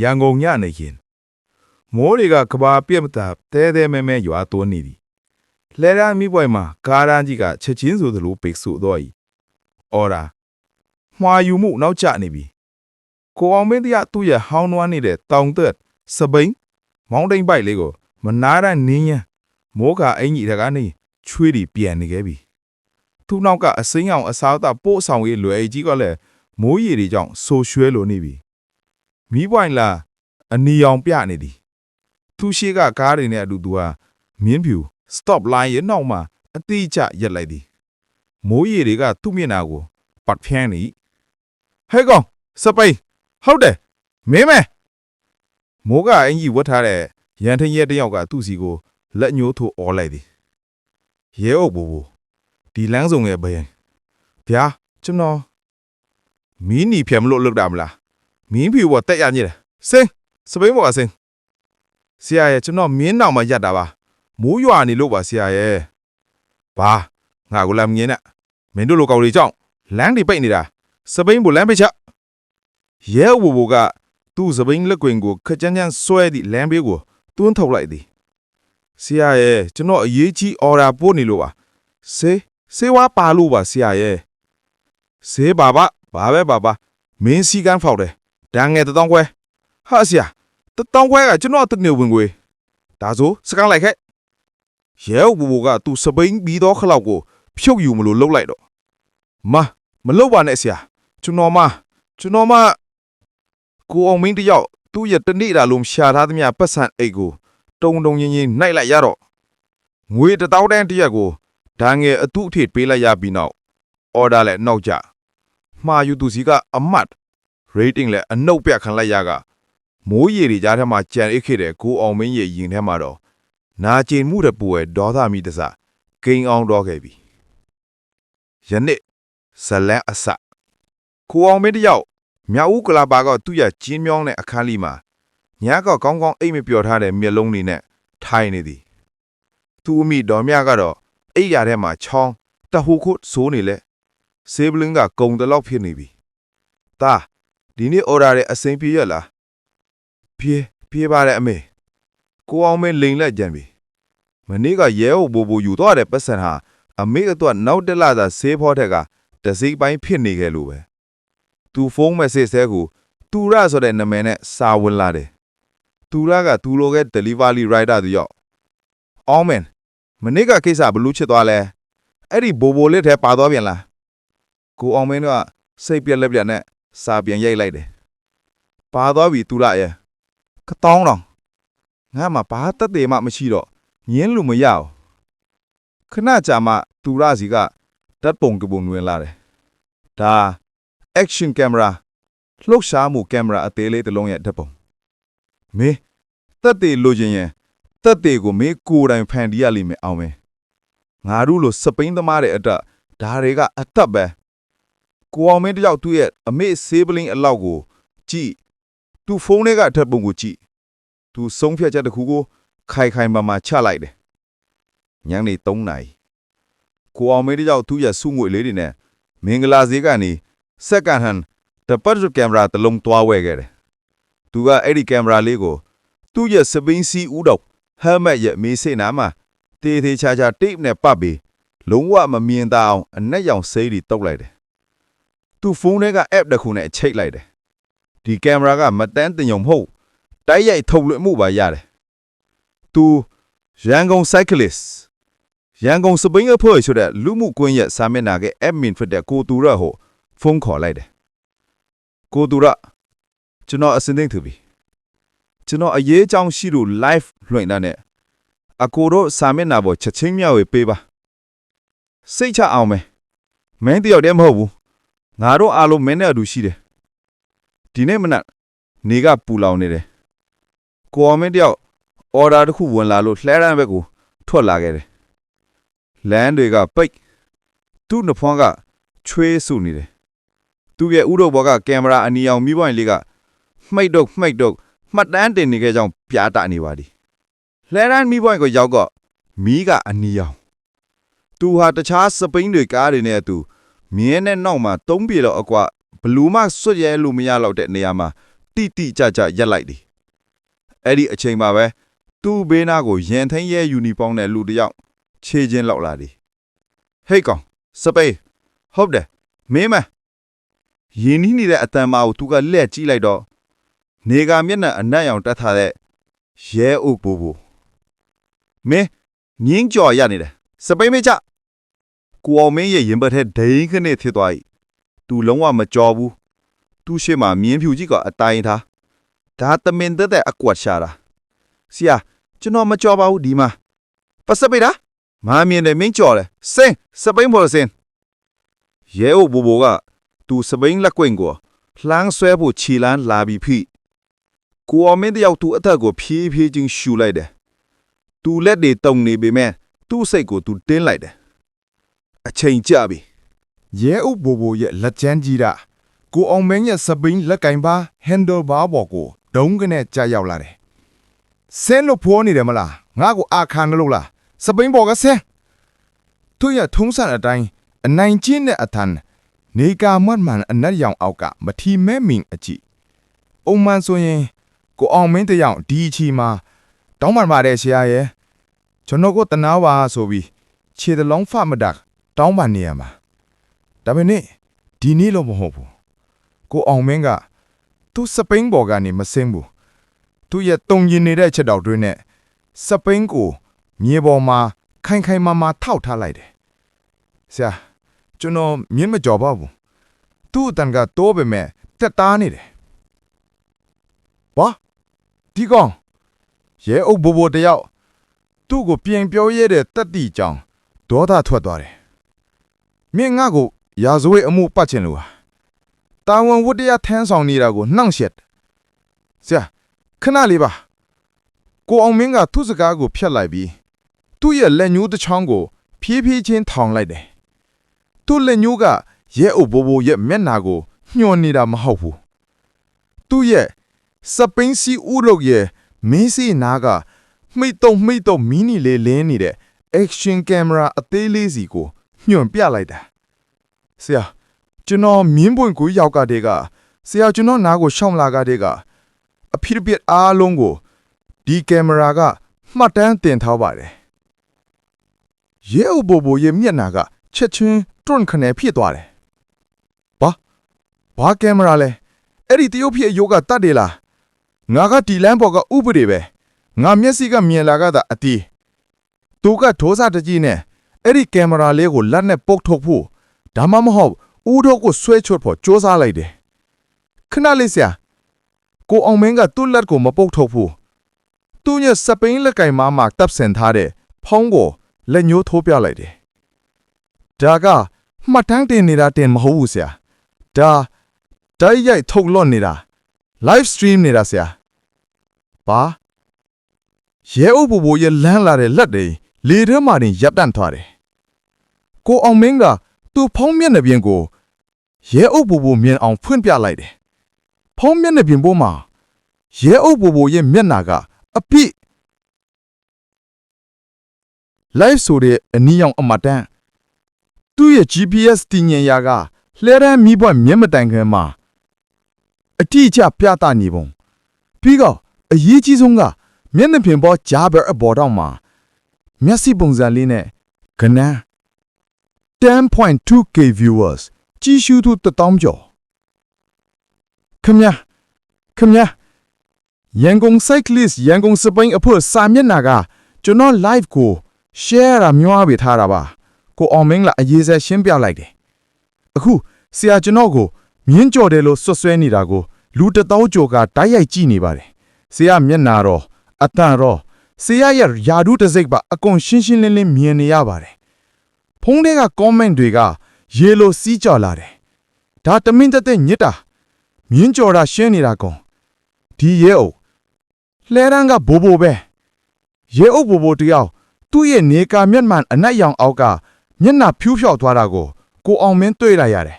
ရန်ကုန်ညနေခင်းမိုးတွေကကဘာပြက်မတာတဲတဲမဲမဲရွာသွန်းနေသည်လဲရမိပွဲမှာကားရန်ကြီးကချက်ချင်းဆိုသလိုပိတ်ဆို့တော့၏အော်ရာမှားယူမှုနောက်ကျနေပြီကိုအောင်မင်းတရားသူ့ရဲ့ဟောင်းနွားနေတဲ့တောင်သက်စပိန်မောင်းတိန်ပိုက်လေးကိုမနာရနင်းရန်မိုးကအင်ကြီးတကနေချွေးတီပြန်နေခဲ့ပြီသူ့နောက်ကအစိမ်းအောင်အစားအသောက်ပို့ဆောင်ရေးလွယ်ကြီးကလည်းမိုးရီတွေကြောင့်ဆိုရွှဲလိုနေပြီ မီးပွိုင်လာအနီရောင်ပြနေသည်သူရှိကကားတွေနဲ့အတူသူဟာမြင်းဖြူ stop line ရဲ့နောက်မှာအတိအကျရက်လိုက်သည်မိုးရီတွေကသူ့မျက်နှာကိုပတ်ဖြန်းနေဟဲ့ကောင်စပိန်ဟုတ်တယ်မင်းမဲမိုးကအင်ကြီးဝတ်ထားတဲ့ရန်ထင်းရဲတစ်ယောက်ကသူ့စီကိုလက်ညှိုးထိုးអော်လိုက်သည်ရဲအုပ်ဘူဘူဒီလမ်းစုံရဲ့ဘယ်ဗျာကျွန်တော်မီးနီဖြတ်မလို့လောက်တာမလား မင်းဖြူပေါ်တက်ရညစ်တယ်စင်းစပိန်ပေါ်ကစင်းဆရာရဲ့ကျွန်တော်မင်းနောက်မှာရက်တာပါမိုးရွာနေလို့ပါဆရာရဲ့ဘာငါကလာမြင်နဲ့မင်းတို့လိုကောင်တွေကြောင့်လမ်းတွေပိတ်နေတာစပိန်ပေါ်လမ်းပိတ်ချက်ရဲဝဘကသူ့စပိန်လက်ကွင်ကိုခကြမ်းကြမ်းဆွဲသည့်လမ်းဘေးကိုတွန်းထုတ်လိုက်သည်ဆရာရဲ့ကျွန်တော်အရေးကြီးအော်ဒါပို့နေလို့ပါဆေးဆေးဝါးပါလို့ပါဆရာရဲ့ဆေးပါပါဘာပဲပါပါမင်းစီကန်းဖောက်တယ် တန်းငယ်တတောင်းခွဲဟာဆရာတတောင်းခွဲကကျွန်တော်တနေဝင်ခွေဒါဆိုစကန်လိုက်ခဲ့ရဲဘူဘူကသူစပိန်ပြီးတော့ခလောက်ကို ဖြုတ်ယူမလို့လှုပ်လိုက်တော့မမလှုပ်ပါနဲ့ဆရာကျွန်တော်မကျွန်တော်မကိုအောင်မင်းတယောက်သူ့ရဲ့တနေ့တာလုံးရှာထားသမျှပတ်စံအိတ်ကိုတုံတုံရင်းရင်းနှိုက်လိုက်ရတော့ငွေတစ်တောင်းတန်းတစ်ရက်ကိုဒန်းငယ်အတုအထိပေးလိုက်ရပြီးနောက်အော်ဒါလည်းနောက်ကျမှာယူသူစီကအမတ် rating လည်းအနှုတ်ပြတ်ခံလိုက်ရကမိုးရေတွေကြားထဲမှာကြံအိတ်ခဲ့တဲ့ကိုအောင်မင်းရဲ့ရင်ထဲမှာတော့နာကျင်မှုတဲ့ပူရဲ့ဒေါသမိတစဂိမ်းအောင်တော့ခဲ့ပြီယနေ့ဇလန်အစကိုအောင်မင်းတယောက်မြောက်ဦးကလာပါကသူ့ရဲ့ကျင်းမြောင်းတဲ့အခန်းလေးမှာညာကကောင်းကောင်းအိတ်မပျော်ထားတဲ့မျက်လုံးတွေနဲ့ထိုင်နေသည်သူ့အမိတော်မြကတော့အိတ်ရထဲမှာချောင်းတဟူခုတ်ဆိုးနေလဲဆေးဘလင်းကကုံတလောက်ဖြစ်နေပြီ။ဒါ ဒီနေ့အော်ဒါရဲ့အစိမ်းပြေရလား။ပြေပြေးပါတယ်အမေ။ကိုအောင်မင်းလိန်လက်ကြံပြီ။မနေ့ကရဲဟိုဘူဘူယူတော့တဲ့ပတ်စံဟာအမေအတွက်နောက်တက်လာတာဆေးဖောထက်ကတစိမ့်ပိုင်းဖြစ်နေခဲ့လို့ပဲ။ तू ဖုန်းမက်ဆေ့ဆဲကိုတူရဆိုတဲ့နာမည်နဲ့စာဝင်လာတယ်။တူရကသူလိုက delivery rider တယောက်။အောင်းမင်မနေ့ကကိစ္စဘလို့ချစ်သွားလဲ။အဲ့ဒီဘိုဘိုလေးထဲပါသွားပြန်လား။ကိုအောင်မင်းကစိတ်ပြက်လက်ပြက်နဲ့ စာပြန်ရိုက်လိုက်တယ်။ပါသွားပြီသူရရဲ့။ကတောင်းတော့ငါမှဘာတက်သေးမှမရှိတော့ညင်းလို့မရအောင်။ခဏကြာမှသူရစီကဓာတ်ပုံကပုံဝင်လာတယ်။ဒါ action camera လှုပ်ရှားမှုကင်မရာအသေးလေးတစ်လုံးရဲ့ဓာတ်ပုံ။မင်းတက်သေးလိုချင်ရင်တက်သေးကိုမင်းကိုယ်တိုင်ဖန်တီးရလိမ့်မယ်အောင်မင်း။ငါတို့လိုစပိန်သမားတဲ့အတွက်ဒါတွေကအသက်ပဲ။ ကိုအောင်မင်းတယောက်သူ့ရဲ့အမေဆေးပလင်းအလောက်ကိုကြည့်သူဖုန်းထဲကအထက်ပုံကိုကြည့်သူဆုံးဖြတ်ချက်တစ်ခုကိုခိုင်ခိုင်မာမာချလိုက်တယ်ညနေ3နာရီကိုအောင်မင်းတယောက်သူ့ရဲ့စုငွေလေးတွေနဲ့မင်္ဂလာဈေးကနေစက္ကန့်ဟန်တပတ်ကင်မရာတစ်လုံးတွားဝဲခဲ့တယ်သူကအဲ့ဒီကင်မရာလေးကိုသူ့ရဲ့စပင်းစီဦးတော့ဟမ်မက်ရဲ့မေးစိနာမှာတေးသေးချာချာတိတ်နဲ့ပတ်ပြီးလုံးဝမမြင်သာအောင်အနက်ရောင်စိးတွေတုပ်လိုက်တယ် သူဖုန်းထဲက app တစ်ခုနဲ့ချိတ်လိုက်တယ်ဒီကင်မရာကမတန်းတင်ုံမဟုတ်တိုက်ရိုက်ထုတ်လွှင့်မှုပါရတယ်သူရန်ကုန် cyclist ရန်ကုန်စပိန်အဖွဲ့ဆိုတဲ့လူမှုကွင်းရဲ့စာမျက်နှာက admin ဖြစ်တဲ့ကိုတူရဟိုဖုန်းခေါ်လိုက်တယ်ကိုတူရကျွန်တော်အစင်းသိမ့်သူပြီကျွန်တော်အရေးအကြောင်းရှိလို့ live လွှင့်တာနဲ့အကိုတို့စာမျက်နှာပေါ်ချက်ချင်းမြောက်ဝေပေးပါစိတ်ချအောင်မယ်မင်းတယောက်တည်းမဟုတ်ဘူး ငါတို့အားလုံးမင်းနဲ့အတူရှိတယ်ဒီနေ့မနက်နေကပူလောင်နေတယ်ကိုအောင်မင်းတယောက်အော်ဒါတစ်ခုဝင်လာလို့လှဲရန်ဘက်ကိုထွက်လာခဲ့တယ်လမ်းတွေကပိတ်သူ့နှဖွမ်းကချွေးဆူနေတယ်သူ့ရဲ့ဥရုပ်ဘောကကင်မရာအနီအောင်မိပွိုင်လေးကမှိတ်တော့မှိတ်တော့မှတ်တမ်းတင်နေခဲ့ကြောင်းပြတာနေပါသည်လှဲရန်မိပွိုင်ကိုရောက်တော့မီးကအနီအောင်သူဟာတခြားစပိန်တွေကားတွေနဲ့အတူ မြင်းနဲ့နောက်မှာ၃ပြေတော့အကွာဘလူးမဆွတ်ရဲလို့မရတော့တဲ့နေရာမှာတတိတိကျကျရက်လိုက်တယ်အဲ့ဒီအချိန်မှာပဲသူ့ဘေးနားကိုရန်ထင်းရဲယူနီဖောင်းနဲ့လူတစ်ယောက်ခြေချင်းလောက်လာတယ်ဟေးကောင်စပိတ်ဟုတ်တယ်မင်းမရင်းနှီးနေတဲ့အတန်မာကိုသူကလက်ကြည့်လိုက်တော့နေကမျက်နှာအနက်ရောင်တက်ထားတဲ့ရဲအုပ်ဘူဘူမင်းမြင်းကြော်ရနေတယ်စပိတ်မချ ကိုအောင်မင်းရဲ့ရင်ပတ်ထဲဒိန်းခနဲ့ဖြစ်သွားပြီသူလုံးဝမကြော်ဘူးသူ့ရှေ့မှာမြင်းဖြူကြီးကအတိုင်းထားဒါတမင်သက်သက်အကွက်ရှာတာဆရာကျွန်တော်မကြော်ပါဘူးဒီမှာပစပိတ်လားမမြင်တယ်မင်းကြော်တယ်စင်စပိန်ဘော်စင်ရဲအုပ်ဘူဘူကသူစပိန်လက်ကွင်ကိုလှမ်းဆွဲဖို့ခြေလန်းလာပြီးဖိကိုအောင်မင်းတယောက်သူ့အသက်ကိုဖြည်းဖြည်းချင်းရှူလိုက်တယ်သူလက်တွေတုံနေပေမဲ့သူ့စိတ်ကိုသူတင်းလိုက်တယ် အချိန်ကျပြီရဲအုပ်ဘိုဘိုရဲ့လက်ချမ်းကြီးတာကိုအောင်မင်းရဲ့စပိန်လက်ကင်ပါဟန်ဒယ်ဘာဘော်ကိုဒုံးကနေကြာရောက်လာတယ်ဆင်းလို့ဖိုးနေတယ်မလားငါ့ကိုအာခန်လို့လားစပိန်ဘော်ကဆင်းသူရထုံးစံအတိုင်းအနိုင်ကျင့်တဲ့အထန်နေကာမတ်မှန်အနက်ရောင်အောက်ကမထီမဲမင်အကြည့်အုံမှန်ဆိုရင်ကိုအောင်မင်းတယောက်ဒီအချီမှာတောင်းပန်ပါတယ်ဆရာရဲ့ကျွန်တော်ကိုတနာပါဆိုပြီးခြေတလုံးဖမတက် တောင်းပန်နေရမှာဒါပေမဲ့ဒီနေ့လို့မဟုတ်ဘူးကိုအောင်မင်းကသူစပိန်ဘော်ကနေမစင်းဘူးသူရဲ့တုံရင်နေတဲ့ချက်တော်တွင်းနဲ့စပိန်ကိုမြေပေါ်မှာခိုင်ခိုင်မာမာထောက်ထားလိုက်တယ်ဆရာကျွန်တော်မြင်မကြော်ပါဘူးသူ့အတန်ကတိုးပေမဲ့တက်တားနေတယ်ဘာဒီကောင်ရဲအုပ်ဘိုဘိုတယောက်သူ့ကိုပြင်ပြောရဲတဲ့တက်တီကြောင်ဒေါသထွက်သွားတယ် မင်းငါ့ကိုရာဇဝတ်အမှုပတ်ချင်လို့ဟာတာဝန်ဝတ္တရားထမ်းဆောင်နေတာကိုနှောင့်ယှက်ဆရာခဏလေးပါကိုအောင်မင်းကသူ့စကားကိုဖျက်လိုက်ပြီးသူ့ရဲ့လက်ညှိုးတစ်ချောင်းကို ဖြည်းဖြည်းချင်းထောင်လိုက်တယ်သူ့လက်ညှိုးကရဲအုပ်ဘိုးဘိုးရဲ့မျက်နှာကိုညှော်နေတာမဟုတ်ဘူးသူ့ရဲ့စပိန်စီဦးလုတ်ရဲ့မင်းစီနာကမိတ်တုံမိတ်တုံမီနီလေးလင်းနေတဲ့ action camera အသေးလေးစီကို ညွန့်ပြလိုက်တာဆရာကျွန်တော်မြင်းပွင့်ကိုရောက်ကတဲ့ကဆရာကျွန်တော်နားကိုရှောင်းလာကတဲ့ကအဖြစ်အပျက်အားလုံးကိုဒီကင်မရာကမှတ်တမ်းတင်ထားပါတယ်ရဲအုပ်ဘိုဘိုရဲ့မျက်နှာကချက်ချင်းတွန့်ခနဲဖြစ်သွားတယ်ဘာဘာကင်မရာလဲအဲ့ဒီတရုတ်ဖြစ်အယိုးကတတ်တယ်လားငါကဒီလမ်းပေါ်ကဥပဒေပဲငါမျက်စိကမြင်လာကတာအတီးသူကဒေါသတကြီးနဲ့ အဲ့ဒီကင်မရာလေးကိုလက်နဲ့ပုတ်ထုတ်ဖို့ဒါမှမဟုတ်ဦးတော့ကိုဆွဲချွတ်ဖို့စ조사လိုက်တယ်ခဏလေးဆရာကိုအောင်မင်းကသူ့လက်ကိုမပုတ်ထုတ်ဘူးသူ့ရဲ့စပိန်လက်ကင်မာမှာတပ်ဆင်ထားတဲ့ဖုံးကိုလက်ညှိုးထိုးပြလိုက်တယ်ဒါကမှတ်တမ်းတင်နေတာတင်မဟုတ်ဘူးဆရာဒါတိုက်ရိုက်ထုတ်လွှတ်နေတာ live stream နေတာဆရာဘာရဲအုပ်ဘူဘူရဲ့လမ်းလာတဲ့လက်တွေလေထဲမှာတင်ရပ်တန့်သွားတယ် ကိုအောင်မင်းကသူ့ဖုံးမျက်နှာပြင်ကိုရဲအုပ်ဘူဘူမြင်အောင်ဖွင့်ပြလိုက်တယ်ဖုံးမျက်နှာပြင်ပေါ်မှာရဲအုပ်ဘူဘူရဲ့မျက်နှာကအပိ live ဆိုတဲ့အနီးရောင်အမတန်းသူ့ရဲ့ GPS တင်ញင်ရာကလှဲရန်မီးပွက်မျက်မတိုင်ခင်မှာအတိအကျပြသနေပုံပြီးတော့အရေးကြီးဆုံးကမျက်နှာပြင်ပေါ်ဂျာဘယ်အပေါ်တော့မှာမျက်စိပုံစံလေးနဲ့ကနန်း 10.2k viewers ကြည့်ရှုသူတတောင်းကျော်ခမညာခမညာရန်ကုန် cyclist ရန်ကုန်စပိန်အဖို့စာမျက်နှာကကျွန်တော် live ကို share တာမျှဝေထားတာပါကိုအောင်မင်းလာအရေးစဲရှင်းပြလိုက်တယ်အခုဆရာကျွန်တော်ကိုမြင်းကြော်တယ်လို့ဆွတ်ဆွဲနေတာကိုလူတစ်တောင်းကျော်ကတိုက်ရိုက်ကြည့်နေပါတယ်ဆရာမျက်နှာတော့အတန်တော့ဆရာရဲ့ယာဒုတစ်စိတ်ပါအကုန်ရှင်းရှင်းလင်းလင်းမြင်နေရပါတယ်ဖုန်း ထဲက comment တွေကရေလိုစီးကြော်လာတယ်ဒါတမင်းတက်တဲ့ညစ်တာမြင်းကြော်တာရှင်းနေတာကောင်ဒီရဲအုပ်လှဲရန်ကဘိုးဘိုပဲရဲအုပ်ဘိုးဘိုတယောက်သူ့ရဲ့နေကာမျက်မှန်အနက်ရောင်အောက်ကမျက်နှာဖြူးဖြောက်သွားတာကိုကိုအောင်မင်းတွေ့လိုက်ရတယ်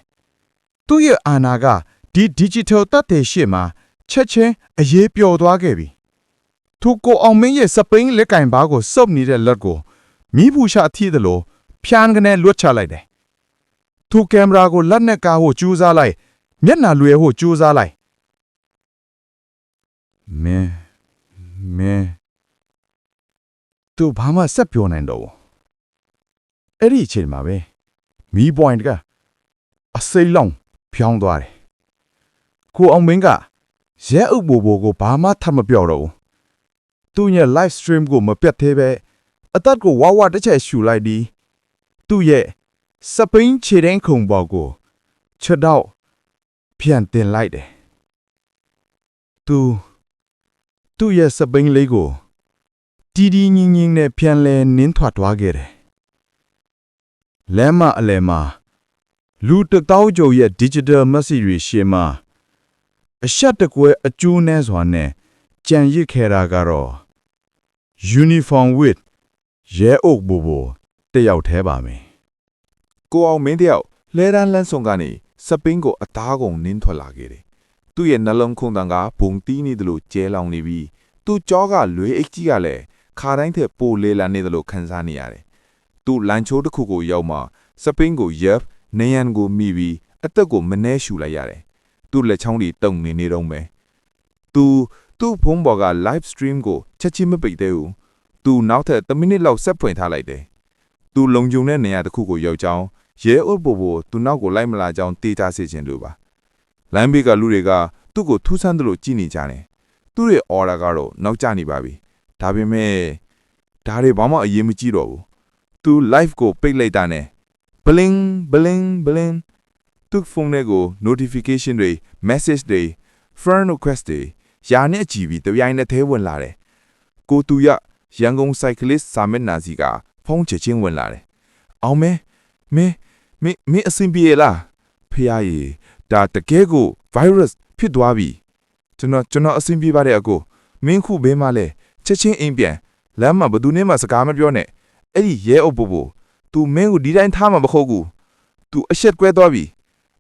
သူ့ရဲ့အာနာကဒီ digital တက်တဲ့ရှေ့မှာချက်ချင်းအရေးပျော်သွားခဲ့ပြီသူကိုအောင်မင်းရဲ့စပိန်လက်ကင်ဘားကိုစုပ်နေတဲ့လက်ကိုမိဘူးရှာထိသလို ဖြန်းကနေလွတ်ချလိုက်တယ်သူကင်မရာကိုလက်နဲ့ကားဖို့ကြိုးစားလိုက်မျက်နှာလွယ်ဖို့ကြိုးစားလိုက်မင်းမင်းသူဘာမှဆက်ပြောနိုင်တော့ဘူးအဲ့ဒီအချိန်မှာပဲမီးပွိုင်းကအစိမ်းလောင်ဖြောင်းသွားတယ်ကိုအောင်မင်းကရဲအုပ်ဘိုဘိုကိုဘာမှထပ်မပြောတော့ဘူးသူ့ရဲ့ live stream ကိုမပြတ်သေးပဲအသက်ကိုဝါဝတစ်ချက်ရှူလိုက်ပြီး သူ့ရဲ့စပိန်ခြေတိုင်းခုံပေါ်ကိုချက်တော့ပြန်တင်လိုက်တယ်သူသူ့ရဲ့စပိန်လေးကိုတီးတီးငင်းငင်းနဲ့ပြန်လဲနင်းထွက်သွားခဲ့တယ်လမ်းမအလယ်မှာလူတစ်တောင်းကြုံရဲ့ digital message တွေရှင်းမှာအရှက်တကွဲအကျိုးနဲ့စွာနဲ့ကြံရစ်ခဲ့တာကတော့ uniform with ရဲအုပ်ဘူဘူ တယောက်တည်းပါမယ်ကိုအောင်မင်းတယောက်လဲတန်းလန်းဆောင်ကနေစပင်းကိုအသားကုန်နင်းထွက်လာခဲ့တယ်။သူ့ရဲ့နှလုံးခုန်တန်ကဘုံတီးနေတယ်လို့ကျဲလောင်နေပြီးသူ့ကြောကလွေအိတ်ကြီးကလည်းခါတိုင်းထက်ပိုလေလာနေတယ်လို့ခံစားနေရတယ်။သူ့လန်ချိုးတစ်ခုကိုရောက်မှစပင်းကိုရပ်နေရန်ကိုမိပြီးအသက်ကိုမနှဲရှူလိုက်ရတယ်။သူ့လက်ချောင်းတွေတုံနေနေတော့မယ်။သူသူ့ဖုန်းပေါ်က live stream ကိုချက်ချင်းမပိတ်သေးဘူး။သူနောက်ထပ်1မိနစ်လောက်ဆက်ဖွင့်ထားလိုက်တယ်။ သူလုံခြုံတဲ့နေရာတစ်ခုကိုရောက်ကြောင်းရဲအုပ်ဘိုဘိုသူနောက်ကိုလိုက်မလာကြောင်းတေးကြစေခြင်းလို့ပါ။လမ်းဘေးကလူတွေကသူ့ကိုထူးဆန်းတယ်လို့ကြည်နေကြတယ်။သူ့ရဲ့ order ကတော့နောက်ကျနေပါပြီ။ဒါပေမဲ့ဒါတွေဘာမှအရေးမကြီးတော့ဘူး။သူ live ကိုပိတ်လိုက်တာနဲ့ bling bling bling သူ့ဖုန်းထဲကို notification တွေ message တွေ friend request တွေယာနဲ့ကြည့်ပြီးတပြိုင်နက်တည်းဝင်လာတယ်။ကိုတူရရန်ကုန် cyclist စာမျက်နှာစီက ဖုန်းချက်ချင်းဝင်လာတယ်။အောင်မဲမင်းမင်းမင်းအဆင်ပြေလားဖះရေဒါတကယ်ကို virus ဖြစ်သွားပြီကျွန်တော်ကျွန်တော်အဆင်ပြေပါတယ်အကိုမင်းခုဘေးမှာလဲချက်ချင်းအိမ်ပြန်လမ်းမှာဘယ်သူနဲ့မှစကားမပြောနဲ့အဲ့ဒီရဲအုပ်ဘို့ဘို့ तू မင်းကိုဒီတိုင်းထားမှာမဟုတ်ဘူး तू အရှက်ကွဲသွားပြီ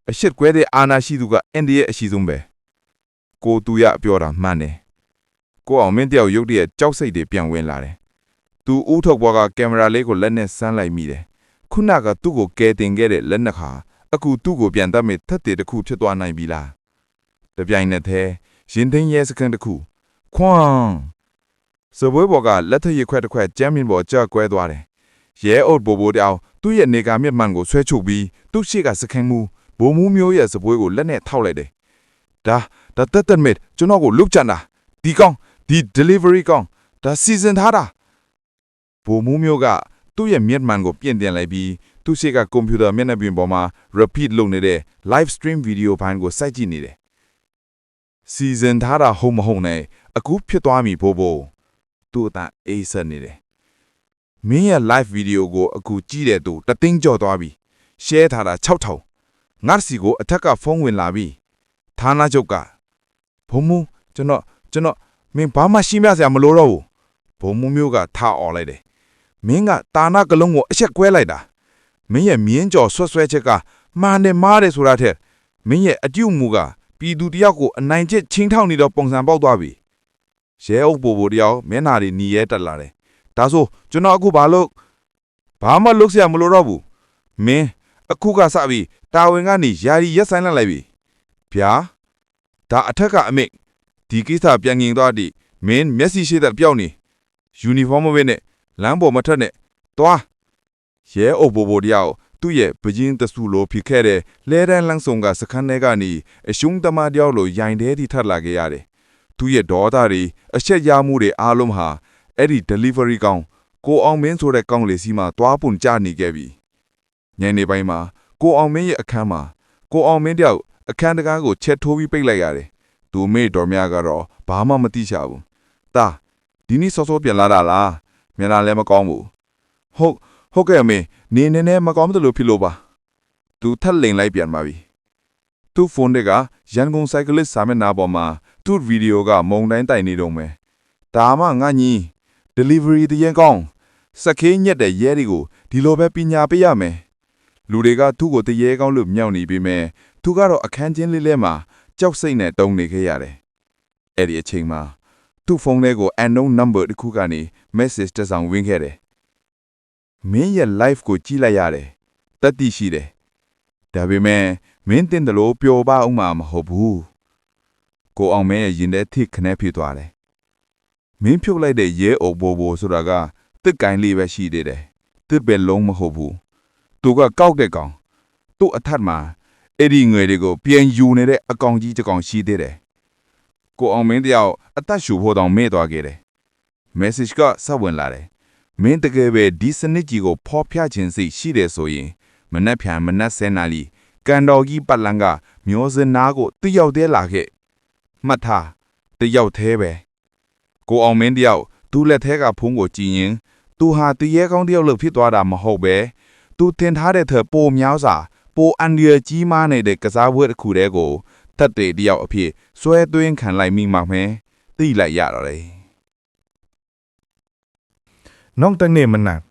အရှက်ကွဲတဲ့အာနာရှိသူကအန်ဒီရဲ့အရှိဆုံးပဲကိုတူရပြောတာမှန်တယ်ကိုအောင်မင်းတယောက်ရုတ်တရက်ကြောက်စိတ်တွေပြန်ဝင်လာတယ် သူဦးထုတ်ဘွားကကင်မရာလေးကိုလက်နဲ့ဆန်းလိုက်မိတယ်။ခုနကသူ့ကိုကဲတင်ခဲ့တဲ့လက်နက်ခါအခုသူ့ကိုပြန်တတ်မဲ့ထက်တဲ့တစ်ခုဖြစ်သွားနိုင်ပြီလား။တပြိုင်နက်တည်းရင်သိမ်းရဲစကန်တစ်ခုခွန်းစပွဲဘော်ကလက်ထက်ရခွက်တစ်ခွက်ကြမ်းမြင်ပေါ်ကြောက်ကွဲသွားတယ်။ရဲအုပ်ဘိုဘိုတောင်သူ့ရဲ့နေကာမြက်မှန်ကိုဆွဲချုပ်ပြီးသူ့ရှိကစကန်မှုဘိုးမူးမျိုးရဲ့စပွဲကိုလက်နဲ့ထောက်လိုက်တယ်။ဒါဒါတက်တက်မစ်ကျွန်တော်ကိုလုတ်ချန်တာဒီကောင်ဒီ delivery ကောင်ဒါစီစဉ်ထားတာ ဗိုလ်မှူးမျိုးကသူ့ရဲ့မျက်မှန်ကိုပြင်တင်လိုက်ပြီးသူ့ရှိကကွန်ပျူတာမျက်နှာပြင်ပေါ်မှာ repeat လုပ်နေတဲ့ live stream video ဘိုင်းကိုစိုက်ကြည့်နေတယ်။ season ထားတာဟုတ်မဟုတ်နဲ့အခုဖြစ်သွားပြီဘို့ဘို့သူ့အတန်အေးဆက်နေတယ်။မင်းရဲ့ live video ကိုအခုကြည့်တဲ့သူတသိန်းကျော်သွားပြီ။ share ထားတာ6000ငါစီကိုအထက်ကဖုန်းဝင်လာပြီ။ဌာနချုပ်ကဘုံမူကျွန်တော်ကျွန်တော်မင်းဘာမှရှင်းပြစရာမလိုတော့ဘူး။ဘုံမူမျိုးကထားអော်လိုက်တယ် မင်းကတာနာကလုံးကိုအချက်ကွဲလိုက်တာမင်းရဲ့မြင်းကြော်ဆွတ်ဆွဲချက်ကမှားနေမှားတယ်ဆိုတာထက်မင်းရဲ့အကျုပ်မူကပြည်သူတယောက်ကိုအနိုင်ကျင့်ချင်းထောက်နေတော့ပုံစံပေါက်သွားပြီရဲအုပ်ဘိုဘိုတယောက်မျက်နှာတွေနီရဲတက်လာတယ်ဒါဆိုကျွန်တော်အခုဘာလို့ဘာမှလုပ်စရာမလိုတော့ဘူးမင်းအခုကစပြီးတာဝန်ကနေယာရီရက်ဆိုင်လာလိုက်ပြီဗျာဒါအထက်ကအမိဒီကိစ္စပြန်ငင်သွားသည့်မင်းမျက်စိရှိသက်ပြောက်နေယူနီဖောင်းမဝဲနဲ့ လမ်းပေါ်မထွက်နဲ့သွားရဲအုပ်ဘိုဘိုတယောက်သူ့ရဲ့ပကြင်းတဆူလိုဖြစ်ခဲ့တဲ့လဲတန်းလန်းဆောင်ကစခန်းထဲကနေအရှုံးသမားတယောက်လိုရိုင်တဲထိထပ်လာခဲ့ရတယ်သူ့ရဲ့ဒေါသတွေအချက်ရမှုတွေအားလုံးဟာအဲ့ဒီ delivery ကောင်ကိုအောင်မင်းဆိုတဲ့ကောင်လေးစီမှာသွားပွန်ကြနေခဲ့ပြီညနေပိုင်းမှာကိုအောင်မင်းရဲ့အခန်းမှာကိုအောင်မင်းတယောက်အခန်းတကားကိုချက်ထိုးပြီးပိတ်လိုက်ရတယ်သူမေ့တော်များကတော့ဘာမှမသိချဘူးတာဒီနေ့စောစောပြန်လာတာလား မျက်နှာလည်းမကောင်းဘူးဟုတ်ဟုတ်ကဲ့အမေနေနေနဲ့မကောင်းဘူးလို့ဖြစ်လို့ပါသူထက်လိန်လိုက်ပြန်ပါပြီသူ့ဖုန်းတွေကရန်ကုန် cyclist စာမျက်နှာပေါ်မှာသူ့ဗီဒီယိုကမုံတိုင်းတိုင်နေတော့မယ်ဒါမှငါညီ delivery တရင်ကောင်းစက်ခေးညက်တဲ့ရဲတွေကိုဒီလိုပဲပညာပေးရမယ်လူတွေကသူ့ကိုတရေကောင်းလို့မြောက်နေပြီမဲ့သူကတော့အခန်းချင်းလေးလေးမှာကြောက်စိတ်နဲ့တုံနေခဲ့ရတယ်အဲ့ဒီအချိန်မှာ သူ့ဖုန်းထဲကို unknown number တစ်ခုကနေ message တစ်စောင်ဝင်ခဲ့တယ်။မင်းရဲ့ live ကိုကြည့်လိုက်ရတယ်။တတ်သိရှိတယ်။ဒါပေမဲ့မင်းတင်တယ်လို့ပျော်ပါအောင်မှာမဟုတ်ဘူး။ကိုအောင်မင်းရဲ့ရင်ထဲထိခနဲဖြစ်သွားတယ်မင်းဖြုတ်လိုက်တဲ့ရဲအုပ်ဘောဘောဆိုတာကတစ်ကိုင်းလေးပဲရှိသေးတယ်တစ်ပဲလုံးမဟုတ်ဘူးသူကကောက်တဲ့ကောင်သူ့အထက်မှာအဲ့ဒီငွေတွေကိုပြန်ယူနေတဲ့အကောင်ကြီးတစ်ကောင်ရှိသေးတယ် ကိုအောင်မင်းတယောက်အသက်ရှူဖို့တောင်မေ့သွားခဲ့တယ် message ကဆက်ဝင်လာတယ်မင်းတကယ်ပဲဒီစနစ်ကြီးကိုဖော်ပြခြင်းစိတ်ရှိတယ်ဆိုရင်မနှက်ဖြန်မနှက်ဆဲနာလီကန်တော်ကြီးပတ်လန်းကမျိုးစင်နာကိုတယောက်တည်းလာခဲ့မှတ်ထားတယောက်တည်းပဲကိုအောင်မင်းတယောက်သူ့လက်ထဲကဖုံးကိုကြည့်ရင်သူဟာတရေကောင်းတယောက်လို့ဖြစ်သွားတာမဟုတ်ပဲသူထင်ထားတဲ့ထက်ပိုများစွာပိုအန်ဒီရကြီးမားနေတဲ့ကစားပွဲတစ်ခုတည်းကိုတတ်တဲ့တယောက်အဖြစ် စွဲသွင်းခံလိုက်မိမှမဲသိလိုက်ရတော့တယ်နောက်တစ်နေ့မနက်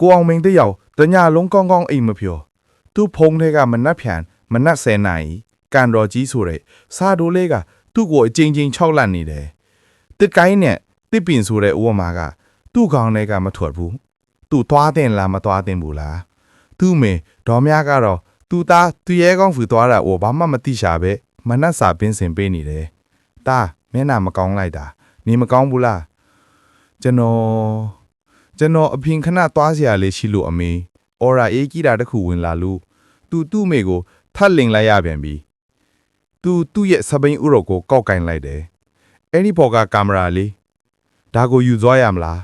ကိုအောင်မင်းတယောက်တညလုံးကောင်းကောင်းအိမ်မဖြောသူ့ဖုံးထဲကမနှက်ဖြန်မနှက်ဆယ်နိုင်ကန်တော်ကြီးဆိုတဲ့စာတိုလေးကသူ့ကိုအချိန်ချင်းခြောက်လန့်နေတယ်တစ်ကိုင်းနဲ့တစ်ပင်ဆိုတဲ့ဥပမာကသူ့ခေါင်းထဲကမထွက်ဘူးသူသွားတဲ့လားမသွားတဲ့ဘူးလားသူ့မေဒေါ်များကတော့သူသားသူရဲကောင်းဖူသွားတာဟိုဘာမှမသိရှာပဲ မနှက်စာပင်းစင်ပေးနေတယ်တာမျက်နှာမကောင်းလိုက်တာနေမကောင်းဘူးလားကျွန်တော်ကျွန်တော်အပြင်ခဏသွားစရာလေးရှိလို့အမေအော်ရာအေးကြီးတာတစ်ခုဝင်လာလို့သူသူ့အမေကိုထပ်လင်လိုက်ရပြန်ပြီသူသူ့ရဲ့စပိန်ဥရောကိုကောက်ကင်လိုက်တယ်အဲ့ဒီဘော်ကကင်မရာလေးဒါကိုယူသွားရမလား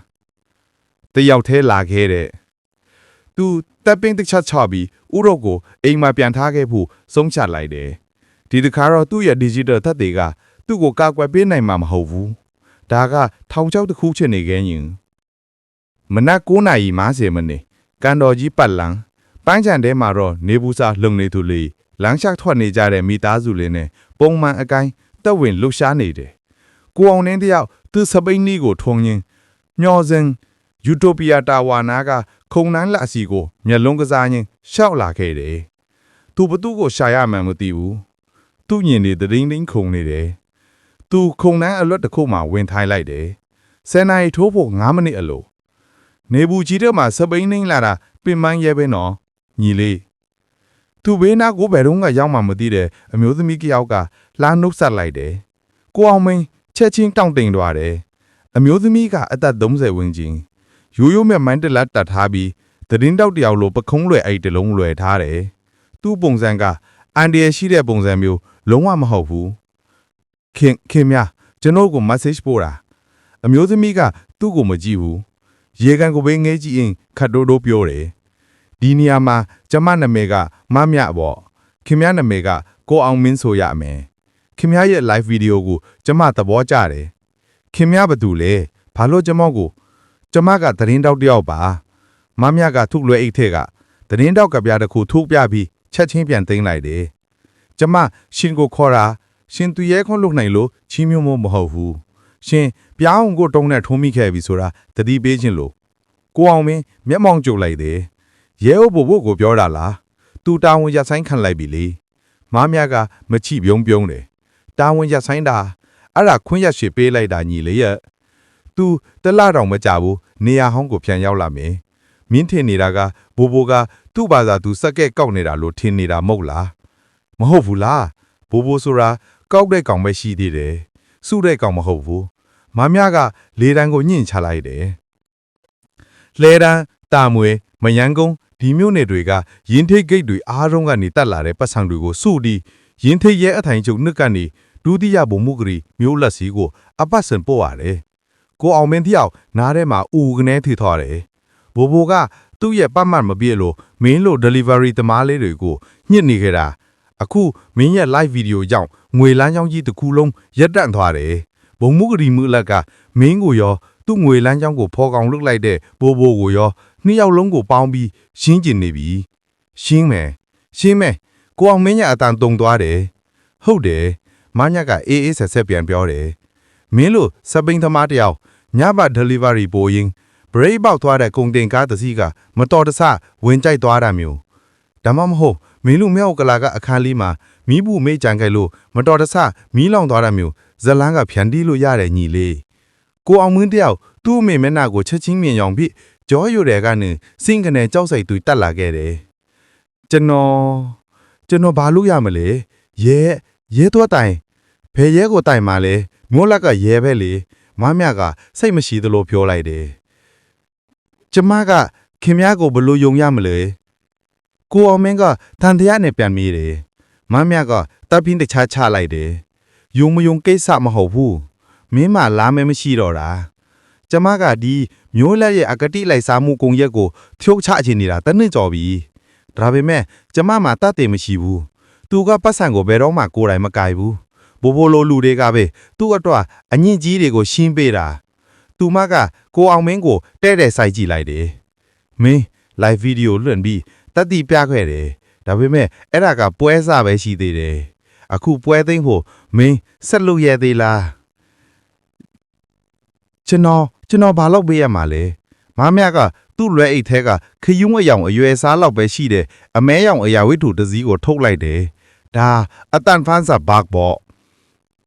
တယောက်သေးလာခဲ့တဲ့သူတပ်ပင်းတစ်ချက်ချပြီးဥရောကိုအိမ်မှာပြန်ထားခဲ့ဖို့ဆုံးချလိုက်တယ် ဒီတစ်ခါတော့သူ့ရဲ့ digital သက်တွေကသူ့ကိုကာကွယ်ပေးနိုင်မှာမဟုတ်ဘူးဒါကထောင်ချောက်တစ်ခုချစ်နေခဲ့ရင်မနက်9နာရီ50မိနစ်ကန်တော်ကြီးပတ်လန်းပန်းချံထဲမှာတော့နေဘူးစာလုံနေသူလေးလမ်းလျှောက်ထွက်နေကြတဲ့မိသားစုလေးနဲ့ပုံမှန်အကိုင်းတက်ဝင်လှူရှားနေတယ်။ကိုအောင်နှင်းတယောက်သူစပိန်နီးကိုထုံရင်းညော်စင်ယူတိုပီယာတာဝါနာကခုံနှန်းလက်အစီကိုမျက်လုံးကစားရင်းရှောက်လာခဲ့တယ်။သူဘသူ့ကိုရှာရမှန်းမသိဘူး။ သူ့ညင်နေတရင်းရင်းခုံနေတယ်။သူခုံနှန်းအလွတ်တစ်ခုမှဝင်ထိုင်းလိုက်တယ်။ဆယ်နာရီထိုးဖို့9မိနစ်အလိုနေဘူးကြီးတဲ့မှာစပိန်နှင်းလာတာပင်ပန်းရဲပဲနော်ညီလေးသူဘေးနာကိုဘယ်တော့မှရောက်မှမသိတဲ့အမျိုးသမီးတစ်ယောက်ကလာနှုတ်ဆက်လိုက်တယ်ကိုအောင်မင်းချက်ချင်းတောင့်တင်သွားတယ်အမျိုးသမီးကအသက်30ဝန်းကျင်ရိုးရိုးမဲ့မိုင်းတလက်တတ်ထားပြီးသတင်းတောက်တယောက်လိုပခုံးလွယ်အိတ်တစ်လုံးလွယ်ထားတယ်သူ့ပုံစံကအန်ဒီရရှိတဲ့ပုံစံမျိုး လုံးဝမဟုတ်ဘူးခင်ခင်များကျွန်တော်ကို message ပို့တာအမျိုးသမီးကသူ့ကိုမကြည့်ဘူးရေကန်ကိုပဲငဲကြည့်ရင်ခတ်တိုးတိုးပြောတယ်ဒီနေရာမှာကျမနာမည်ကမမြပေါ့ခင်ဗျားနာမည်ကကိုအောင်မင်းဆိုရမယ်ခင်ဗျားရဲ့ live video ကိုကျမသဘောကျတယ်ခင်ဗျားဘာတူလဲဘာလို့ကျမကိုကျမကသတင်းတောက်တစ်ယောက်ပါမမြကထုတ်လွဲအိတ်ထဲကသတင်းတောက်ကပြတစ်ခုထုတ်ပြပြီးချက်ချင်းပြန်သိမ်းလိုက်တယ် ကျမရှင်ကိုခေါ်တာရှင်သူရဲခွန်းလုပ်နိုင်လို့ချီးမြှောက်မမဟုတ်ဘူးရှင်ပြောင်းကိုတုံးနဲ့ထုံးမိခဲ့ပြီဆိုတာတတိပေးခြင်းလို့ကိုအောင်မင်းမျက်မှောင်ကြုတ်လိုက်တယ်ရဲအုပ်ဘို့ဘို့ကိုပြောတာလားသူတာဝန်ရဆိုင်ခံလိုက်ပြီလေမမကမချိပြုံးပြုံးတယ်တာဝန်ရဆိုင်တာအဲ့ဒါခွင့်ရရှိပေးလိုက်တာညီလေးရဲ့သူတလတောင်မကြဘူးနေရာဟောင်းကိုပြန်ရောက်လာမယ်မင်းထင်နေတာကဘိုးဘိုးကသူ့ဘာသာသူစက်ကဲကောက်နေတာလို့ထင်နေတာမဟုတ်လား မဟုတ်ဘူးလားဘိုးဘိုးဆိုတာကောက်တဲ့ကောင်ပဲရှိသေးတယ်စုတဲ့ကောင်မဟုတ်ဘူးမမကလေတန်းကိုညှင့်ချလိုက်တယ်။လဲတန်းတာမွေမယန်းကုန်းဒီမြို့နယ်တွေကရင်းထိတ်ဂိတ်တွေအားလုံးကနေတက်လာတဲ့ပတ်ဆောင်တွေကိုစုတီးရင်းထိတ်ရဲအထိုင်ချုပ်နှစ်ကနေဒုတိယဘုံမှုကလေးမျိုးလက်စီကို အပတ်စံပို့ရတယ်။ကိုအောင်မင်းတယောက်နားထဲမှာအူကနေထီထော်တယ်။ဘိုးဘိုကသူ့ရဲ့ပတ်မှတ်မပြည့်လို့မင်းလို့ delivery သမားလေးတွေကိုညှစ်နေခဲ့တာ အခုမင်းရဲ့ live video ကြောင့်ငွေလမ်းကြောင်းကြီးတစ်ခုလုံးရက်တန့်သွားတယ်။ဘုံမှုကရီမှုလက်ကမင်းကိုရောသူ့ငွေလမ်းကြောင်းကိုဖော်ကောင်လုပ်လိုက်တဲ့ဘိုးဘိုးကိုရောနှစ်ယောက်လုံးကိုပေါင်းပြီးရှင်းကျင်နေပြီရှင်းမယ်ရှင်းမယ်ကိုအောင်မင်းညအတန်တုံသွားတယ်ဟုတ်တယ်မညကအေးအေးဆက်ဆက်ပြန်ပြောတယ်မင်းလို့စပိန်သမားတယောက်ညဘ delivery ပို့ရင် break ပေါက်သွားတဲ့ကုန်တင်ကားတစ်စီးကမတော်တဆဝင်ကြိုက်သွားတာမျိုးဒါမှမဟုတ် မင်းလူမြောက်ကလာကအခန်းလေးမှာမီးဘူးမေးကြံခဲ့လို့မတော်တဆမီးလောင်သွားတာမျိုးဇလန်းကဖြန်တီးလို့ရတယ်ညီလေးကိုအောင်မင်းတယောက်သူ့အမေမျက်နှာကိုချက်ချင်းမြင်ရောင်ပြီးကြောရွတယ်ကနေစင်ကနေကြောက်စိတ်သူတက်လာခဲ့တယ်ကျွန်တော်ကျွန်တော်ဘာလို့ရမလဲရဲရဲတော့တိုင်ဘယ်ရဲကိုတိုင်မှလဲမျိုးလက်ကရဲပဲလေမမကစိတ်မရှိသလိုပြောလိုက်တယ်ကျမကခင်ဗျားကိုဘယ်လို့ယုံရမလဲ ကိုအောင်မင်းကတန်တရားနဲ့ပြန်မေးတယ်မမကတပ်ပြင်းတခြားချလိုက်တယ်ယုံမယုံကိစ္စမဟုတ်ဘူးမင်းမလားမဲမရှိတော့တာကျမကဒီမျိုးလက်ရဲ့အကတိလိုက်စားမှုကုံရက်ကိုဖြုတ်ချခြင်းနေတာတနစ်ကြော်ပြီဒါပေမဲ့ကျမမှတတ်တယ်မရှိဘူးသူကပတ်စံကိုဘယ်တော့မှကိုယ်တိုင်မကင်ဘူးဘိုးဘိုးလိုလူတွေကပဲသူ့အတွက်အညစ်ကြီးတွေကိုရှင်းပေးတာသူမကကိုအောင်မင်းကိုတဲ့တဲ့စိုက်ကြည့်လိုက်တယ်မင်း live video လွှင့်ပြီး တက်တီပြခဲ့တယ်ဒါပေမဲ့အဲ့ဒါကပွဲစားပဲရှိသေးတယ်အခုပွဲသိမ်းဖို့မင်းဆက်လုပ်ရသေးလားကျွန်တော်ကျွန်တော်ဘာလုပ်ပေးရမှာလဲမမကသူ့လွယ်အိတ်ထဲကခယူးအယောင်အရွယ်စားလောက်ပဲရှိတဲ့အမဲရောင်အရာဝတ္ထုတစ်စည်းကိုထုတ်လိုက်တယ်ဒါအတန်ဖန်စာဘတ်ဘော့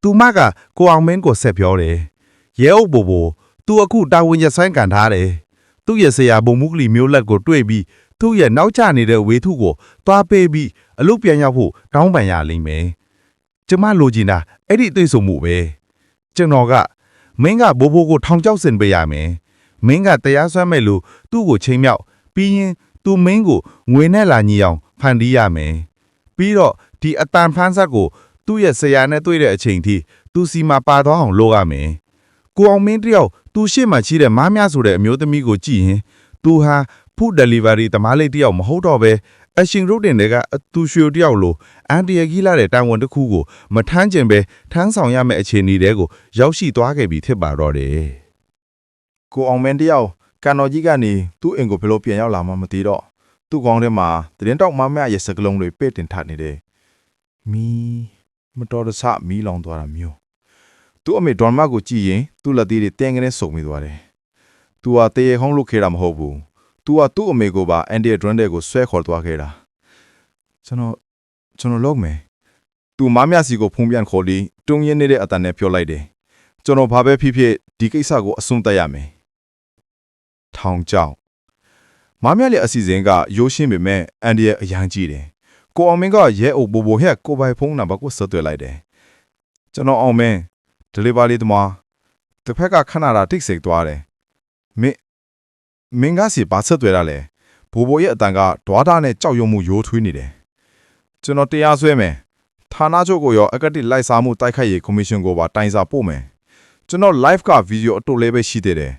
သူမကကိုအောင်မင်းကိုဆက်ပြောတယ်။ရဲအုပ်ဘိုဘိုသူအခုတာဝန်ရဆိုင်ကန်ထားတယ်။သူ့ရဲ့ဆရာဘုံမုကလီမျိုးလက်ကိုတွေ့ပြီး သူ့ရဲ့နောက်ကျနေတဲ့ဝေထုကိုသွားပေးပြီးအလုပ်ပြန်ရောက်ဖို့တောင်းပန်ရလိမ့်မယ်။ကျမလိုချင်တာအဲ့ဒီအတွေ့ဆုံမှုပဲ။ကျွန်တော်ကမင်းကဘိုးဘိုကိုထောင်ချောက်စင်ပေးရမယ်။မင်းကတရားစွဲမဲ့လို့သူ့ကိုချိန်မြောက်ပြီးရင်သူမင်းကိုငွေနဲ့လာညီအောင်ဖန်တီးရမယ်။ပြီးတော့ဒီအတန်ဖန်းဆက်ကိုသူ့ရဲ့ဆရာနဲ့တွေ့တဲ့အချိန်ထိသူစီမှာပါသွားအောင်လုပ်ရမယ်။ကိုအောင်မင်းတယောက်သူရှေ့မှာရှိတဲ့မားများဆိုတဲ့အမျိုးသမီးကိုကြည့်ရင်သူဟာ food delivery တမားလေးတယောက်မဟုတ်တော့ပဲအရှင်ရုတ်တင်တွေကအသူရွှေတယောက်လိုအန်တီယကြီးလာတဲ့တိုင်ဝန်တစ်ခုကိုမထမ်းကျင်ပဲထမ်းဆောင်ရမယ့်အခြေအနေတွေကိုရောက်ရှိသွားခဲ့ပြီဖြစ်ပါတော့တယ်။ကိုအောင်မင်းတယောက်ကန်တော်ကြီးကနေသူ့အိမ်ကိုဘယ်လိုပြန်ရောက်လာမှမသိတော့သူ့ကောင်းထဲမှာသတင်းတောက်မမရဲ့စကလုံးတွေပဲ့တင်ထနေတယ်မီမတော်တဆမီးလောင်သွားတာမျိုးသူ့အမေဒေါ်မကိုကြည့်ရင်သူ့လက်သေးတွေတင်းကနေစုံမိသွားတယ်သူဟာတရေဟုံးလုခဲ့တာမဟုတ်ဘူး သူဟာသူ့အမေကိုပါအန်ဒီဒရွန်တဲ့ကိုဆွဲခေါ်သွားခဲ့တာကျွန်တော်ကျွန်တော်လုပ်မယ်သူမမစီကိုဖုံးပြန်ခေါ်ပြီးတုံးရင်းနေတဲ့အတန်နဲ့ပြောလိုက်တယ်ကျွန်တော်ဘာပဲဖြစ်ဖြစ်ဒီကိစ္စကိုအဆုံးသတ်ရမယ်ထောင်ကြောင်မမရဲ့အစီအစဉ်ကရိုးရှင်းပေမဲ့အန်ဒီရဲ့အရန်ကြီးတယ်ကိုအောင်မင်းကရဲအုပ်ဘိုဘိုဟက်ကိုပိုင်ဖုန်းနံပါတ်ကိုဆက်သွယ်လိုက်တယ်ကျွန်တော်အောင်မင်း delivery သမားတစ်ဖက်ကခဏတာတိတ်ဆိတ်သွားတယ်မင်း မင်းကစီဘာဆက်သွယ်ရလဲဘိုဘိုရဲ့အတန်ကဒွားတာနဲ့ကြောက်ရွံ့မှုရိုးထွေးနေတယ်ကျွန်တော်တရားစွဲမယ်ဌာနချုပ်ကိုရောအကတိလိုက်စားမှုတိုက်ခိုက်ရေးကော်မရှင်ကိုပါတိုင်စာပို့မယ်ကျွန်တော် live ကဗီဒီယိုအတူလေးပဲရှိသေးတယ်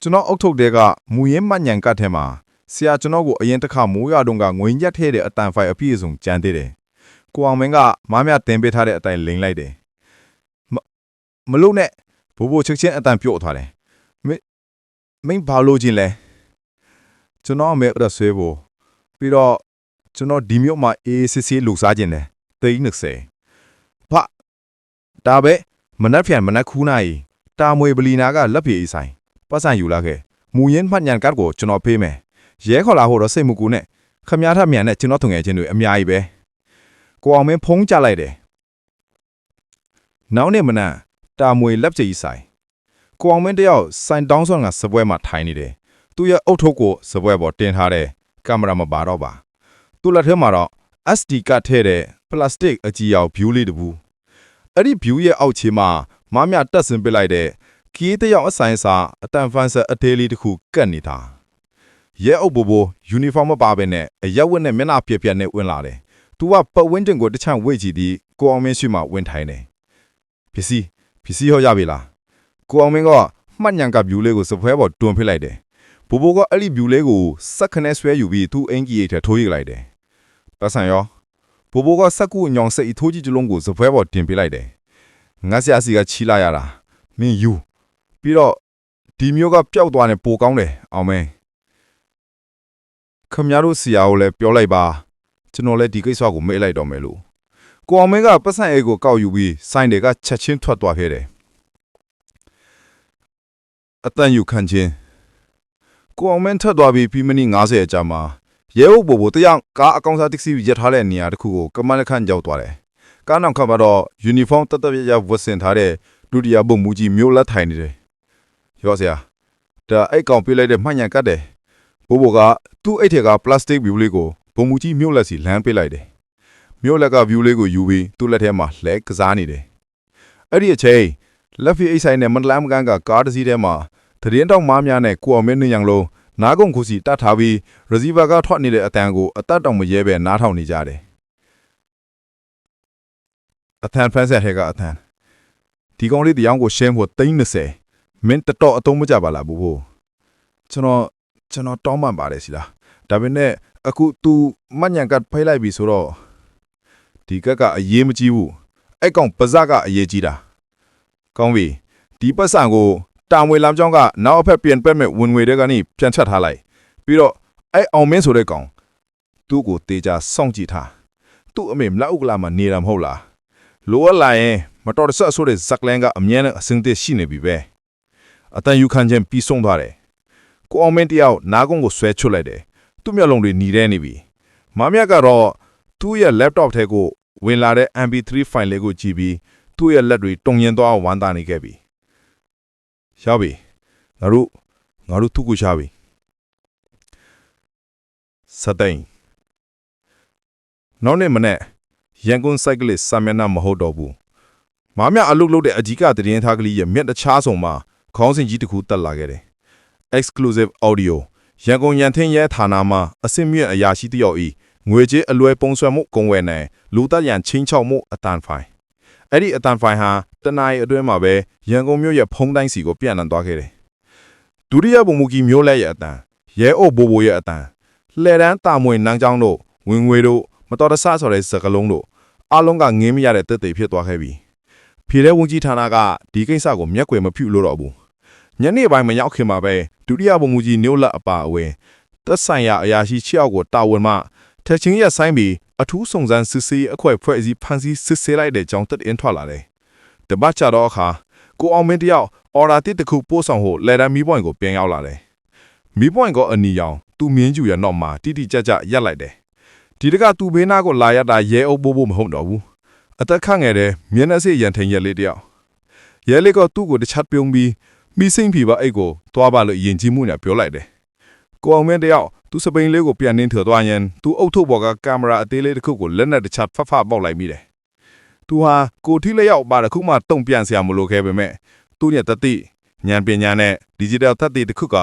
ကျွန်တော်အုတ်ထုတ်တဲ့ကမူရင်းမှညံကတ်ထဲမှာဆရာကျွန်တော်ကိုအရင်တစ်ခါမိုးရတုန်းကငွေညက်ထဲတဲ့အတန်ဖိုင်အပြည့်အစုံကြမ်းသေးတယ်။ကိုအောင်မင်းကမားမြတင်ပေးထားတဲ့အတိုင်းလိန်လိုက်တယ်။မမလို့နဲ့ဘိုးဘိုချက်ချင်းအတန်ပြုတ်သွားတယ်။မင်းမင်းဘာလို့ချင်းလဲ။ ကျွန်တော်အမေရဆွေးဖို့ပြီးတော့ကျွန်တော်ဒီမြို့မှာအေးစစ်စစ်လူစားခြင်းတယ်။သိန်း20။ဘာဒါပဲမနက်ဖြန်မနက်ခူးနိုင်တာမွေပလီနာကလက်ပြေးဆိုင်ပတ်စံယူလာခဲ့မူရင်းမှတ်ညံကတ်ကိုကျွန်တော်ဖေးမယ်ရဲခေါ်လာဖို့တော့စိတ်မကူနဲ့ခမည်းထမြန်နဲ့ကျွန်တော်ထုံငယ်ချင်းတွေအများကြီးပဲကိုအောင်မင်းဖုံးကြလိုက်တယ်နောက်နေ့မနက်တာမွေလက်ကြီးဆိုင်ကိုအောင်မင်းတယောက်စိုင်တောင်းဆွမ်းကစပွဲမှာထိုင်နေတယ် သူရဲ့အုတ်ထုတ်ကိုစပွဲပေါ်တင်ထားတယ်ကင်မရာမပါတော့ပါသူ့လက်ထဲမှာတော့ SD ကတ်ထဲတဲ့ပလတ်စတစ်အကြီးအောင် view လေးတစ်ဘူးအဲ့ဒီ view ရဲ့အောက်ခြေမှာမမတက်ဆင်ပစ်လိုက်တဲ့ကီးတယောက်အဆိုင်စာအတန်ဖန်ဆက်အသေးလေးတစ်ခုကတ်နေတာရဲအုပ်ဘိုဘိုယူနီဖောင်းမပါဘဲနဲ့အရက်ဝတ်နဲ့မျက်နှာပြက်ပြက်နဲ့ဝင်လာတယ်။ "तू ကပတ်ဝန်းကျင်ကိုတစ်ချမ်းဝိတ်ကြည့်ပြီးကိုအောင်မင်းရှိမှဝင်ထိုင်တယ်။ပစ္စည်းပစ္စည်းဟောရပြီလား။ကိုအောင်မင်းကမှတ်ညံကဗျူလေးကိုစပွဲပေါ်တွန်းဖိလိုက်တယ်။ ဘိုဘိုကအဲ့ဒီဗျူလေးကိုစက်ခနဲ့ဆွဲယူပြီးသူ့အင်ကြီးရိတ်ထဲထိုးရိတ်လိုက်တယ်။ပတ်စံရောဘိုဘိုကစက်ကူညောင်စိတ်အထိုးကြီးတစ်လုံးကိုစပွဲပေါ်တင်ပြလိုက်တယ်။ငါဆရာစီကချီလာရတာမင်းယူပြီးတော့ဒီမျိုးကပျောက်သွားတယ်ပိုကောင်းတယ်အောင်မင်းခမရတို့ဆရာကိုလည်းပြောလိုက်ပါကျွန်တော်လည်းဒီကိစ္စကိုမေ့လိုက်တော့မယ်လို့ကိုအောင်မင်းကပတ်စံအိတ်ကိုကောက်ယူပြီးစိုင်းတွေကချက်ချင်းထွက်သွားခဲ့တယ်အတန်ယူခံချင်း ကိုအောင်မင်းထွက်သွားပြီးပြီးမိနစ်90အကြာမှာရဲအုပ်ဘိုဘိုတယောက်ကားအကောင်စားတစ်စီးရပ်ထားတဲ့နေရာတစ်ခုကိုကမန်းခန့်ရောက်သွားတယ်ကားနောက်ခါမှာတော့ယူနီဖောင်းတတ်တပြရဝတ်ဆင်ထားတဲ့ဒုတိယဘုံမူကြီးမျိုးလက်ထိုင်နေတယ်ရောစရာဒါအိတ်ကောင်ပြလိုက်တဲ့မှန်ညာကတ်တယ်ဘိုးဘိုကသူ့အိတ်ထဲကပလတ်စတစ်ဗီယူလေးကိုဘုံမူကြီးမြို့လက်စီလမ်းပေးလိုက်တယ်မြို့လက်ကဗီယူလေးကိုယူပြီးသူ့လက်ထဲမှာလှဲကစားနေတယ်အဲ့ဒီအချိန်လက်ဖီအိတ်ဆိုင်နဲ့မန္တလမ်းမကန်ကကားတစ်စီးထဲမှာ သတင်းတောက်မားများနဲ့ကိုအောင်မင်းနှင်းရံလုံးနားကုန်ခုစီတတ်ထားပြီးရီစီဗာကထွက်နေတဲ့အတန်ကိုအသက်တောင်မရဲပဲနားထောင်နေကြတယ်အသံဖန်ဆက်ဟဲကအသံဒီကောင်လေးတရားကိုရှင်းဖို့30မင်းတတော်အတုံးမကြပါလားဘူးကျွန်တော်ကျွန်တော်တောင်းပန်ပါတယ်စီလားဒါပေမဲ့အခု तू မညံကတ်ဖိလိုက်ပြီဆိုတော့ဒီကက်ကအရေးမကြီးဘူးအဲ့ကောင်ပါဇက်ကအရေးကြီးတာကောင်းပြီဒီပတ်စံကို တာမွေလမ်းကြောင်းကနောက်အဖက်ပြန်ပက်မဲ့ဝင်ငွေတွေကနေပြန်ချက်ထားလိုက်ပြီးတော့အဲ့အောင်မင်းဆိုတဲ့ကောင်သူ့ကိုတေချာစောင့်ကြည့်ထားသူ့အမေမလောက်ဥကလာမှာနေတာမဟုတ်လားလိုအပ်လာရင်မတော်တဆဆိုတဲ့ဇက်လန်ကအမြဲတမ်းအစင်းသက်ရှိနေပြီပဲအတန်ယူခံခြင်းပြီးဆုံးသွားတယ်ကိုအောင်မင်းတယောက်နားကုန်းကိုဆွဲချွတ်လိုက်တယ်သူ့မျက်လုံးတွေหนีရဲနေပြီမမရကတော့သူ့ရဲ့ laptop ထဲကိုဝင်လာတဲ့ MP3 file လေးကိုကြည့်ပြီးသူ့ရဲ့လက်တွေတုံရင်သွားဝမ်းသာနေခဲ့ပြီ ရှားပြီငါတို့ငါတို့သူ့ကိုရှားပြီစတဲ့င်နောက်နေ့မနေ့ရန်ကုန် cyclist စာမျက်နှာမဟုတ်တော့ဘူးမမအလုတ်လုတ်တဲ့အကြီးကတည်င်းသားကလေးရဲ့မျက်တခြားဆုံးမှာခေါင်းစဉ်ကြီးတစ်ခုတက်လာခဲ့တယ် exclusive audio ရန်ကုန်ရန်ထင်းရဲဌာနမှာအစင်မြင့်အရာရှိတယောက်ဤငွေကြေးအလွယ်ပုံဆွဲမှုကုံဝယ်နယ်လူသက်ရန်ချင်းချောက်မှုအတန်ဖိုင် အဲ့ဒီအတန်ဖိုင်ဟာတနအီအတွင်းမှာပဲရန်ကုန်မြို့ရဲ့ဖုံးတိုင်းစီကိုပြန့်နှံ့သွားခဲ့တယ်ဒုတိယဘုံမူကြီးမျိုးလဲရဲ့အတန်ရဲအုပ်ဘိုးဘိုးရဲ့အတန်လှဲတန်းတာမွေနန်းချောင်းတို့ဝင်ငွေတို့မတော်တဆဆိုတဲ့စကလုံးတို့အလုံးကငင်းမရတဲ့တက်သေးဖြစ်သွားခဲ့ပြီဖြေတဲ့ဝန်ကြီးဌာနကဒီကိစ္စကိုမျက်ကွယ်မဖြူလို့တော့ဘူးညနေပိုင်းမရောက်ခင်မှာပဲဒုတိယဗိုလ်မှူးကြီးမျိုးလက်အပါအဝင်သက်ဆိုင်ရာအရာရှိ6ယောက်ကိုတာဝန်မှထက်ချင်းရက်ဆိုင်ပြီး အထူးစုံစမ်းစစ်ဆေးအခွဲဖွဲ့စည်းဖန်ဆီးစစ်ဆေးလိုက်တဲ့ကြောင်းတက်အင်းထွက်လာတယ်။တပတ်ချတော့အခါကိုအောင်မင်းတယောက်အော်ဒါတစ်တစ်ခုပို့ဆောင်ဖို့လက်တန်းမီးပွိုင်ကိုပြန်ရောက်လာတယ်။မီးပွိုင်ကအနီရောင်သူ့မြင်းကျူရဲ့နောက်မှာတိတိကျကျရက်လိုက်တယ်။ဒီတကသူ့ဘေးနားကိုလာရတာရဲအုပ်ပိုးဖို့မဟုတ်တော့ဘူး။အသက်ခန့်ငယ်တဲ့မျက်နှာစိရန်ထင်ရက်လေးတယောက်ရဲလေးကသူ့ကိုတစ်ချက်ပြုံးပြီးမိစိမ့်ဖြီပါအိတ်ကိုသွားပါလို့ယဉ်ကျေးမှုနဲ့ပြောလိုက်တယ်။ကိုအောင်မင်းတယောက် သူစပိန်လေးကိုပြန်နှင်းထော်သွားရင်သူအုတ်ထုတ်ပေါ်ကကင်မရာအသေးလေးတစ်ခုကိုလက်နဲ့တစ်ချက်ဖတ်ဖတ်ပေါက်လိုက်မိတယ်။သူဟာကိုထီလျောက်ပါတစ်ခုမှတုံ့ပြန်စရာမလိုခဲ့ပေမဲ့သူ့ရဲ့တတိဉာဏ်ပညာနဲ့ digital သတ္တိတစ်ခုက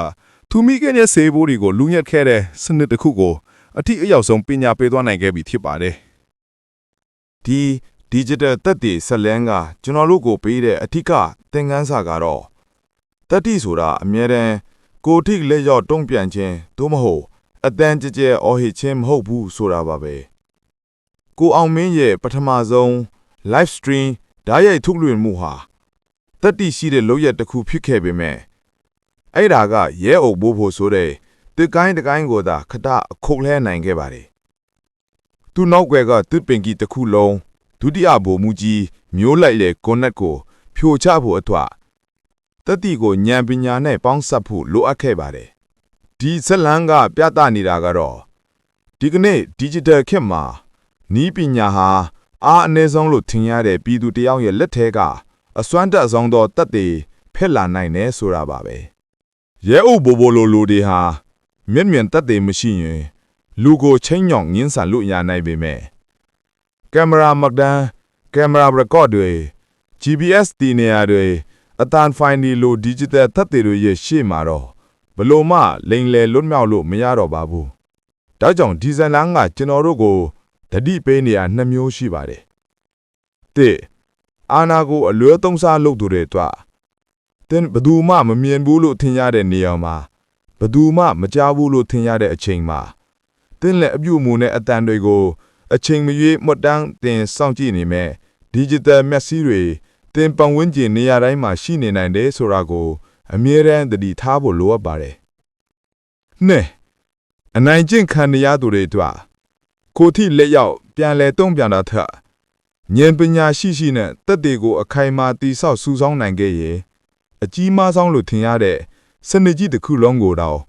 သူမိခင်ရဲ့စေဘိုးတွေကိုလူညက်ခဲ့တဲ့စနစ်တစ်ခုကိုအထီအရောက်ဆုံးပညာပေးသွားနိုင်ခဲ့ပြီဖြစ်ပါတယ်ဒီ digital တက်တည်ဆက်လန်းကကျွန်တော်တို့ကိုပေးတဲ့အထက်သင်ခန်းစာကတော့တတိဆိုတာအမြဲတမ်းကိုယ်ထိလက်ရောက်တုံ့ပြန်ခြင်းသို့မဟုတ် အတန်ကြကြဲအော်ဟစ်ခြင်းမဟုတ်ဘူးဆိုတာပါပဲကိုအောင်မင်းရဲ့ပထမဆုံး live stream ဓာတ်ရိုက်ထုတ်လွှင့်မှုဟာတတိရှိတဲ့လုပ်ရက်တစ်ခုဖြစ်ခဲ့ပေမဲ့အဲ့ဒါကရဲအုပ်ဘိုးဖို့ဆိုတဲ့တစ်ကိုင်းတစ်ကိုင်းကိုသာခတအခုတ်လဲနိုင်ခဲ့ပါတယ်သူနောက်ွယ်ကတစ်ပင်ကြီးတစ်ခုလုံးဒုတိယဗိုလ်မှူးကြီးမျိုးလိုက်လေကွန်နက်ကို ဖြိုချဖို့အတွက်တတိကိုဉာဏ်ပညာနဲ့ပေါင်းစပ်ဖို့လိုအပ်ခဲ့ပါတယ် ဒီဇက်လန်ကပြသနေတာကတော့ဒီကနေ့ digital ခေတ်မှာနီးပညာဟာအားအနည်းဆုံးလို့ထင်ရတဲ့ပြည်သူတယောက်ရဲ့လက်ထဲကအစွမ်းတက်ဆုံးသောတက်တွေဖက်လာနိုင်တယ်ဆိုတာပါပဲရဲအုပ်ဘိုဘိုလိုလူတွေဟာမျက်မြင်တက်တွေမရှိရင်လူကိုချင်းညောင်ငင်းဆန်လို့ရနိုင်ပေမဲ့ကင်မရာမက်ဒန်ကင်မရာရကော့တွေ GPS တီနေရာတွေအတန်ဖိုင်ဒီလို digital သက်သေတွေရဲ့ရှေ့မှာတော့ ဘလို့မှလိန်လေလွတ်မြောက်လို့မရတော့ပါဘူး။ဒါကြောင့်ဒီဇိုင်နာကကျွန်တော်တို့ကိုတတိပေးနေရနှစ်မျိုးရှိပါတယ်။တစ်အာနာကိုအလွဲသုံးစားလုပ်သူတွေအတွက်တင်ဘယ်သူမှမမြင်ဘူးလို့ထင်ရတဲ့နေရာမှာဘယ်သူမှမကြားဘူးလို့ထင်ရတဲ့အချိန်မှာတင်းလက်အပြုတ်မှုနဲ့အတန်တွေကို အချိန်မရွေးမှတ်တမ်းတင်စောင့်ကြည့်နေမဲ့ digital မျက်စိတွေတင်ပန်ဝန်းကျင်နေရာတိုင်းမှာရှိနေနိုင်တယ်ဆိုတာကို အမြဲတမ်းသတိထားဖို့လိုအပ်ပါတယ်။နှစ်အနိုင်ကျင့်ခံရသူတွေအတွက်ကိုထိလက်ရောက်ပြန်လဲတုံ့ပြန်တာထက်ဉာဏ်ပညာရှိရှိနဲ့တက်တွေကိုအခိုင်အမာတိဆောက်စူးစောင်းနိုင်ခဲ့ရင်အကြီးမားဆုံးလို့ထင်ရတဲ့စနစ်ကြီးတစ်ခုလုံးကိုတော့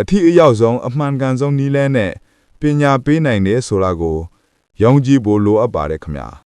အထီးအရောက်ဆုံးအမှန်ကန်ဆုံးနည်းလမ်းနဲ့ပညာပေးနိုင်တယ်ဆိုတာကိုယုံကြည်ဖို့လိုအပ်ပါတယ်ခင်ဗျာ။